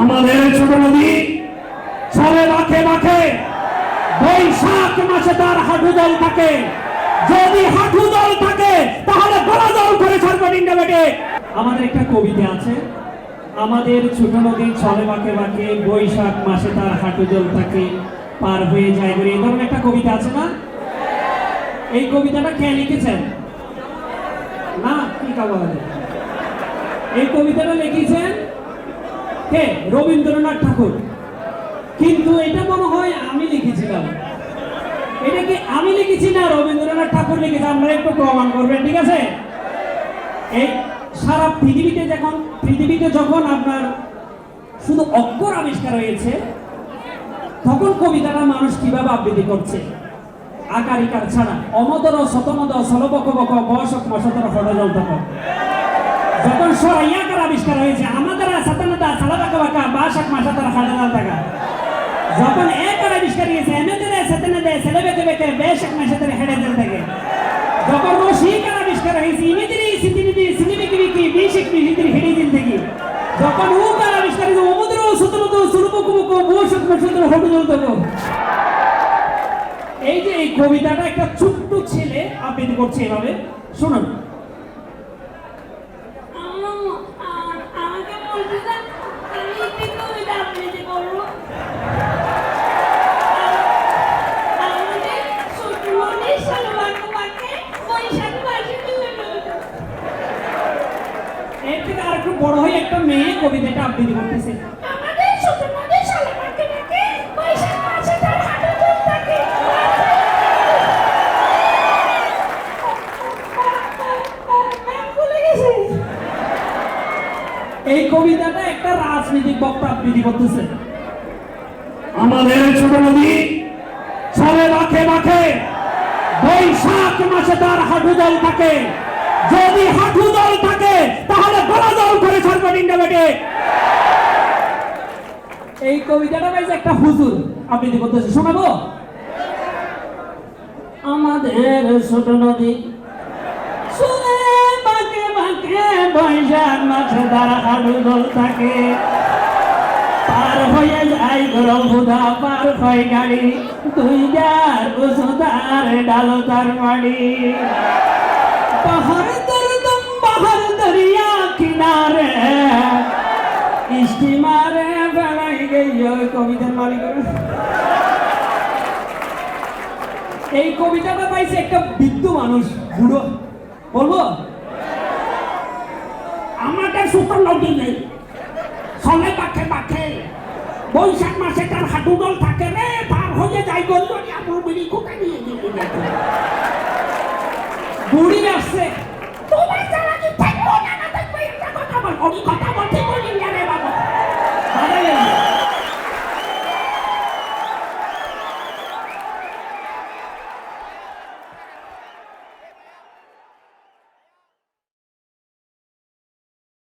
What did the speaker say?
আমাদের ছোট নদী চলে বাঁকে বাঁকে বৈশাখ মাসে তার হাঁটু জল থাকে। যদি হাঁটু জল থাকে, তাহলে গলা জল করে ছাড়বে ডিন্ডা বেটে আমাদের একটা কবিতা আছে, আমাদের ছোট নদী চলে বাঁকে বাঁকে বৈশাখ মাসে তার হাঁটু জল থাকে, পার হয়ে যায় বলে। ধরনের একটা কবিতা আছে না? এই কবিতাটা কে লিখেছেন? না, কি কাগজ? এই কবিতাটা লিখেছেন কে রবীন্দ্রনাথ ঠাকুর। কিন্তু এটা মনে হয় আমি লিখেছিলাম। এটা কি আমি লিখেছি না রবীন্দ্রনাথ ঠাকুর লিখেছে? আপনারা একটু প্রমাণ করবেন, ঠিক আছে? এই সারা পৃথিবীতে যখন পৃথিবীতে যখন আপনার শুধু অক্ষর আবিষ্কার হয়েছে, তখন কবিতাটা মানুষ কীভাবে আবৃত্তি করছে? আকারিকার ছাড়া। অমদর শতমদ সলবক বক বয়সক মশতর তখন যখন সরাইয়াকার আবিষ্কার হয়েছে আমাদের সাতানাদা সালাবাকা বাকা বাসাক মাসাতার হাজার টাকা যখন একার আবিষ্কার হয়েছে এমেদের সাতানাদা সেলেবেকে বেকে বেশক মাসাতার হেডে দিল থেকে। যখন রশিকার আবিষ্কার হয়েছে, ইমেদিরি সিতিনিদি সিনিবিকি বিকি বিশেক বিহিতির হেডে দিল থেকে। যখন উকার আবিষ্কার হয়েছে অমুদ্র সুতমদ সুলবক বক বয়সক মাসাতার হড়জল তখন এই যে এই কবিতাটা একটা ছোট্ট ছেলে আবৃত্তি করছে এভাবে, শুনুন আম্মু, আ- আমাকে বলছে যে আমি একটি কবিতা আবৃত্তি করব। আমাদের ছোট নদীর সলবাকে বাঁকে বৈশাখ মাসে ডুবে ডুবে। এর থেকে আর একটু বড় হয়ে একটা মেয়ে কবিতাটা আবৃত্তি করতেছে আমাদের ছোট নদীর সলবাকে বাঁকে বৈশাখ মাসে তার হাঁটু জল থাকে। ম্যাম ভুলে গেছে। এই কবিতাটা একটা রাজনৈতিক বক্তা আবৃত্তি করতেছে আমাদের ছোট নদী চলে বাঁকে বাঁকে বৈশাখ মাসে তার হাঁটু জল থাকে। যদি হাঁটু জল থাকে, তাহলে গলা জল করে ডিন্ডা বেটে। এই কবিতাটা পাইছে একটা হুজুর। আবৃত্তি করতেছে শোনাবো? আমাদের ছোট নদী শুনে বাঁকে বাঁকে বৈশাখ মাসে তার হাঁটু জল থাকে। পার হয়ে যায় গরম বুধা পার হয় গাড়ি। তুই যার উঁচু তার ডালো পাহাড় দরদম পাহাড় দরিয়া কিনারে। স্টিমারে বেড়াই গেই ওই কবিতার মালিক এই কবিতাটা পাইছে একটা বৃদ্ধ মানুষ, বুড়ো। বলব? আমাদের সুপার নদী নেই। চলে পাখে পাখে। বৈশাখ মাসে তার হাঁটু দল থাকে রে, পার হয়ে যায় গলি আমার বিড়ি কোথায় নিয়ে গেলি। বুড়ি আসছে তোমার চালাকি থাকব না না থাকব একটা কথা বল, কথা